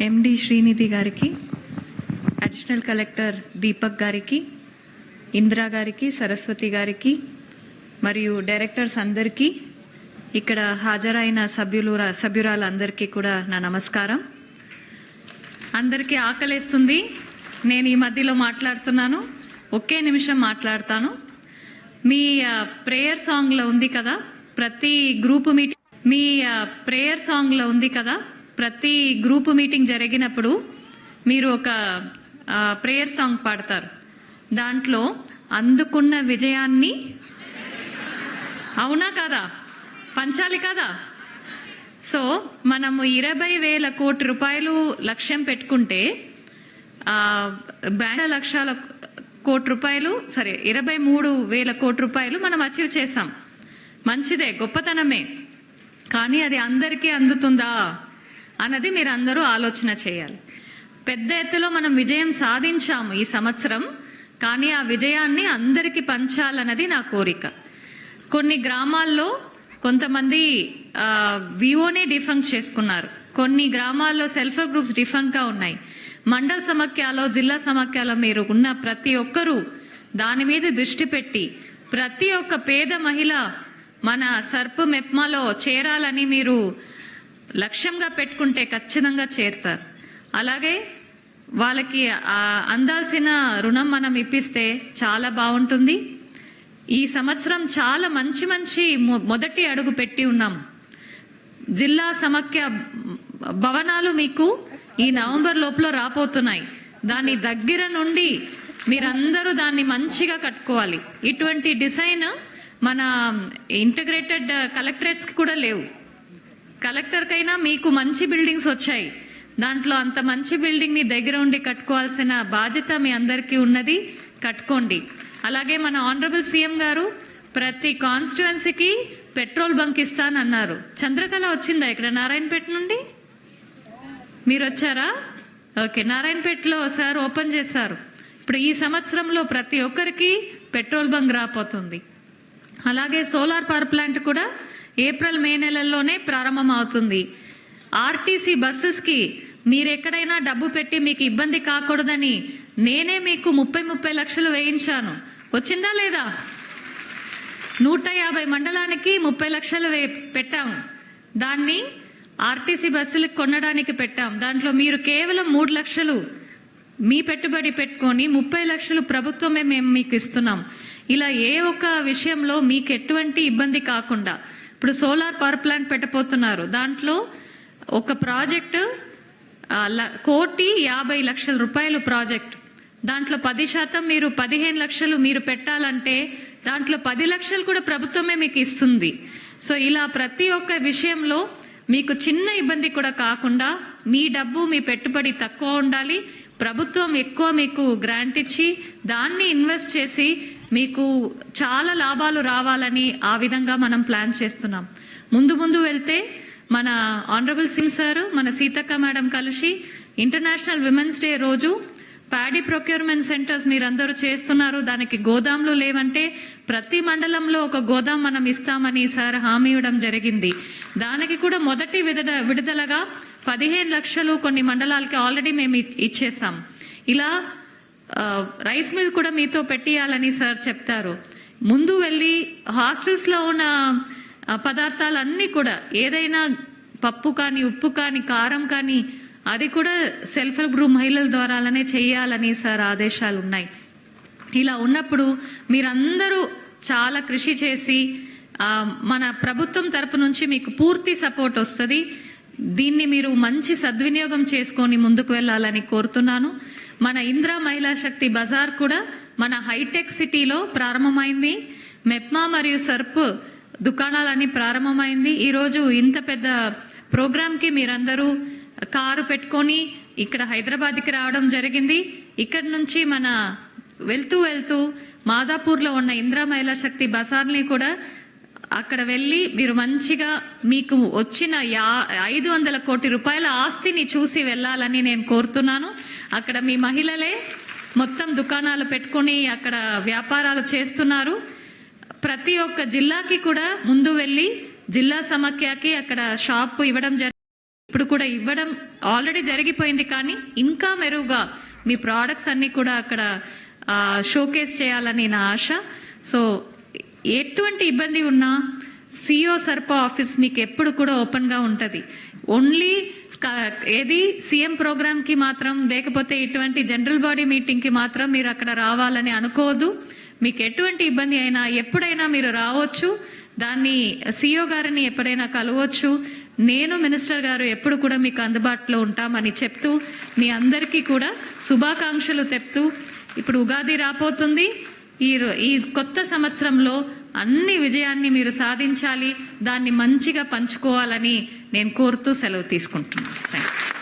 ఎండి శ్రీనిధి గారికి additional collector Deepak గారికి ఇందిరా గారికి సరస్వతి గారికి మరియు డైరెక్టర్స్ అందరికీ ఇక్కడ హాజరైన సభ్యులు సభ్యురాలందరికీ కూడా నా నమస్కారం. అందరికీ ఆకలేస్తుంది నేను ఈ మధ్యలో మాట్లాడుతున్నాను ఒకే నిమిషం మాట్లాడతాను. మీ ప్రేయర్ సాంగ్లో ఉంది కదా ప్రతి గ్రూప్ మీటింగ్ మీ ప్రేయర్ సాంగ్లో ఉంది కదా ప్రతి గ్రూప్ మీటింగ్ జరిగినప్పుడు మీరు ఒక ప్రేయర్ సాంగ్ పాడతారు. దాంట్లో అందుకున్న విజయాన్ని అవునా కదా? పంచాలి కదా? సో మనము ఇరవై వేల కోటి రూపాయలు లక్ష్యం పెట్టుకుంటే ఆ, బ్యాండ్ లక్షల కోటి రూపాయలు సరే ఇరవై మూడు వేల కోటి రూపాయలు మనం అచీవ్ చేసాం మంచిదే గొప్పతనమే. కానీ అది అందరికీ అందుతుందా? అన్నది మీరు అందరూ ఆలోచన చేయాలి. పెద్ద ఎత్తులో మనం విజయం సాధించాము ఈ సంవత్సరం కానీ ఆ విజయాన్ని అందరికీ పంచాలన్నది నా కోరిక. కొన్ని గ్రామాల్లో కొంతమంది వివోనే డిఫంక్ చేసుకున్నారు. కొన్ని గ్రామాల్లో సెల్ఫ్ హెల్ప్ గ్రూప్స్ డిఫంక్గా ఉన్నాయి. మండల సమాఖ్యలో జిల్లా సమాఖ్యలో మీరు ఉన్న ప్రతి ఒక్కరూ దాని మీద దృష్టి పెట్టి ప్రతి ఒక్క పేద మహిళ మన సర్పు మెప్మాలో చేరాలని మీరు లక్ష్యంగా పెట్టుకుంటే ఖచ్చితంగా చేరుతారు. అలాగే వాళ్ళకి అందాల్సిన రుణం మనం ఇప్పిస్తే చాలా బాగుంటుంది. ఈ సంవత్సరం చాలా మంచి మంచి మొ- మొదటి అడుగు పెట్టి ఉన్నాం. జిల్లా సమఖ్య భవనాలు మీకు ఈ నవంబర్ లోపల రాపోతున్నాయి దాని దగ్గర నుండి మీరందరూ దాన్ని మంచిగా కట్టుకోవాలి. ఇటువంటి డిజైన్ మన ఇంటగ్రేటెడ్ కలెక్టరేట్స్కి కూడా లేవు. కలెక్టర్కైనా మీకు మంచి బిల్డింగ్స్ వచ్చాయి. దాంట్లో అంత మంచి బిల్డింగ్ని దగ్గర ఉండి కట్టుకోవాల్సిన బాధ్యత మీ అందరికీ ఉన్నది. కట్టుకోండి. అలాగే మన ఆనరబుల్ సీఎం గారు ప్రతి కాన్స్టిట్యువెన్సీకి పెట్రోల్ బంక్ ఇస్తానన్నారు. చంద్రకళ వచ్చిందా ఇక్కడ? నారాయణపేట నుండి? మీరు వచ్చారా ఓకే. నారాయణపేటలో సార్ ఓపెన్ చేశారు. ఇప్పుడు ఈ సంవత్సరంలో ప్రతి ఒక్కరికి పెట్రోల్ బంక్ రాపోతుంది అలాగే సోలార్ పవర్ ప్లాంట్ కూడా ఏప్రిల్ మే నెలల్లోనే ప్రారంభం అవుతుంది ఆర్టీసీ బస్సెస్కి మీరు ఎక్కడైనా డబ్బు పెట్టి మీకు ఇబ్బంది కాకూడదని నేనే మీకు ముప్పై ముప్పై లక్షలు వేయించాను. వచ్చిందా లేదా? నూట యాభై మండలానికి ముప్పై లక్షలు వే పెట్టాం. దాన్ని ఆర్టీసీ బస్సులకు కొనడానికి పెట్టాం. దాంట్లో మీరు కేవలం మూడు లక్షలు మీ పెట్టుబడి పెట్టుకొని ముప్పై లక్షలు ప్రభుత్వమే మేము మీకు ఇస్తున్నాం. ఇలా ఏ ఒక్క విషయంలో మీకు ఎటువంటి ఇబ్బంది కాకుండా ఇప్పుడు సోలార్ పవర్ ప్లాంట్ పెట్టబోతున్నారు. దాంట్లో ఒక ప్రాజెక్టు ల- కోటి యాభై లక్షల రూపాయలు ప్రాజెక్ట్. దాంట్లో పది శాతం మీరు పదిహేను లక్షలు మీరు పెట్టాలంటే దాంట్లో పది లక్షలు కూడా ప్రభుత్వమే మీకు ఇస్తుంది. సో ఇలా ప్రతి ఒక్క విషయంలో మీకు చిన్న ఇబ్బంది కూడా కాకుండా మీ డబ్బు మీ పెట్టుబడి తక్కువ ఉండాలి. ప్రభుత్వం ఎక్కువ మీకు గ్రాంట్ ఇచ్చి దాన్ని ఇన్వెస్ట్ చేసి మీకు చాలా లాభాలు రావాలని ఆ విధంగా మనం ప్లాన్ చేస్తున్నాం. ముందు ముందు వెళ్తే మన ఆనరబుల్ సింగ్ సార్ మన సీతక్క మేడం కలిసి ఇంటర్నేషనల్ విమెన్స్ డే రోజు ప్యాడీ ప్రొక్యూర్మెంట్ సెంటర్స్ మీరందరూ చేస్తున్నారు. దానికి గోదాంలు లేవంటే ప్రతి మండలంలో ఒక గోదాం మనం ఇస్తామని సార్ హామీ ఇవ్వడం జరిగింది. దానికి కూడా మొదటి విడుదల విడుదలగా పదిహేను లక్షలు కొన్ని మండలాలకి ఆల్రెడీ మేము ఇచ్చేసాం. ఇలా రైస్ మిల్ కూడా మీతో పెట్టియాలని సార్ చెప్తారు. ముందు వెళ్ళి హాస్టల్స్లో ఉన్న పదార్థాలన్నీ కూడా ఏదైనా పప్పు కానీ ఉప్పు కానీ కారం కానీ అది కూడా సెల్ఫ్ హెల్ప్ గ్రూప్ మహిళల ద్వారానే చేయాలని సార్ ఆదేశాలు ఉన్నాయి. ఇలా ఉన్నప్పుడు మీరందరూ చాలా కృషి చేసి మన ప్రభుత్వం తరపు నుంచి మీకు పూర్తి సపోర్ట్ వస్తుంది. దీన్ని మీరు మంచి సద్వినియోగం చేసుకొని ముందుకు వెళ్ళాలని కోరుతున్నాను. మన ఇంద్ర మహిళా శక్తి బజార్ కూడా మన హైటెక్ సిటీలో ప్రారంభమైంది. మెప్మా మరియు సర్ప్ దుకాణాలన్నీ ప్రారంభమైంది. ఈరోజు ఇంత పెద్ద ప్రోగ్రామ్కి మీరందరూ కారు పెట్టుకొని ఇక్కడ హైదరాబాద్కి రావడం జరిగింది. ఇక్కడ నుంచి మన వెళ్తూ వెళ్తూ మాదాపూర్లో ఉన్న ఇంద్రా మహిళా శక్తి బజార్ని కూడా అక్కడ వెళ్ళి మీరు మంచిగా మీకు వచ్చిన యా ఐదు వందల కోటి రూపాయల ఆస్తిని చూసి వెళ్ళాలని నేను కోరుతున్నాను. అక్కడ మీ మహిళలే మొత్తం దుకాణాలు పెట్టుకొని అక్కడ వ్యాపారాలు చేస్తున్నారు. ప్రతి ఒక్క జిల్లాకి కూడా ముందు వెళ్ళి జిల్లా సమాఖ్యకి అక్కడ షాప్ ఇవ్వడం జరిగింది ఇప్పుడు కూడా ఇవ్వడం ఆల్రెడీ జరిగిపోయింది కానీ ఇంకా మెరుగుగా మీ ప్రోడక్ట్స్ అన్నీ కూడా అక్కడ షోకేస్ చేయాలని నా ఆశ. సో ఎటువంటి ఇబ్బంది ఉన్నా సిఓ సర్పో ఆఫీస్ మీకు ఎప్పుడు కూడా ఓపెన్గా ఉంటుంది. ఓన్లీ ఏది? సీఎం ప్రోగ్రామ్కి మాత్రం లేకపోతే ఇటువంటి జనరల్ బాడీ మీటింగ్కి మాత్రం మీరు అక్కడ రావాలని అనుకోదు. మీకు ఎటువంటి ఇబ్బంది అయినా ఎప్పుడైనా మీరు రావచ్చు. దాన్ని సీఓ గారిని ఎప్పుడైనా కలవచ్చు. నేను మినిస్టర్ గారు ఎప్పుడు కూడా మీకు అందుబాటులో ఉంటామని చెప్తూ మీ అందరికీ కూడా శుభాకాంక్షలు తెప్తూ ఇప్పుడు ఉగాది రాబోతుంది. ఈ రో- ఈ కొత్త సంవత్సరంలో అన్ని విజయాన్ని మీరు సాధించాలి దాన్ని మంచిగా పంచుకోవాలని నేను కోరుతూ సెలవు తీసుకుంటున్నాను. Thank you